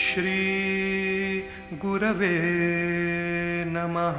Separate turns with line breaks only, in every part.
श्री गुरवे नमः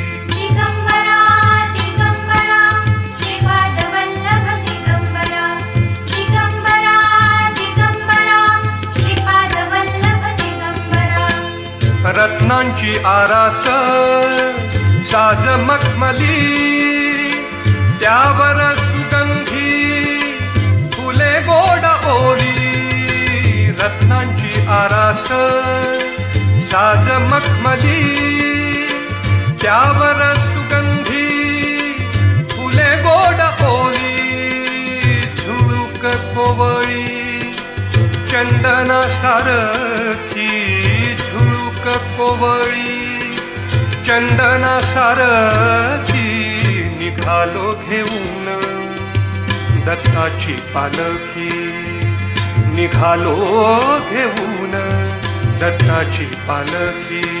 दिगंबरा
रत्नांची आरास साज मखमली त्यावर सुगंधी फुले गोड ओली रत्नांची आरास साज मखमली त्यावर सुगंधी फुले गोड ओली झुळूक कोवळी चंदना सारखी कोवळी चंदना सारखी निघालो घेऊन. दत्ताची पालखी निघालो घेऊन. दत्ताची पालखी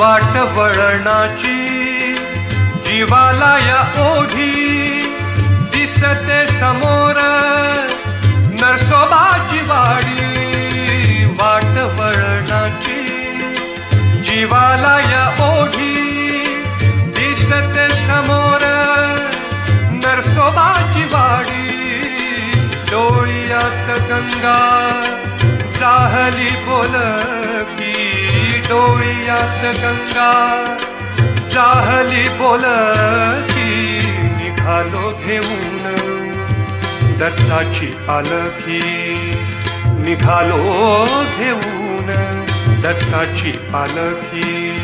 वाट वळणाची जीवाला या ओढी दिसते समोर नरसोबाची वाडी. वाट वळणाची जीवाला या ओढी दिसते समोर नरसोबाची वाडी. डोळ्यात गंगा चाहली बोलक डोळीयात गंगा जाहली बोलती निघालो घेऊन. दत्ताची पालखी निघालो घेऊन. दत्ताची पालखी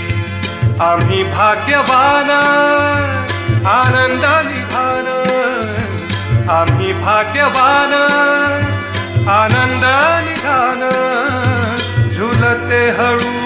आम्ही भाग्यवान आनंद निधान आम्ही भाग्यवान आनंद निधान झुलते हळू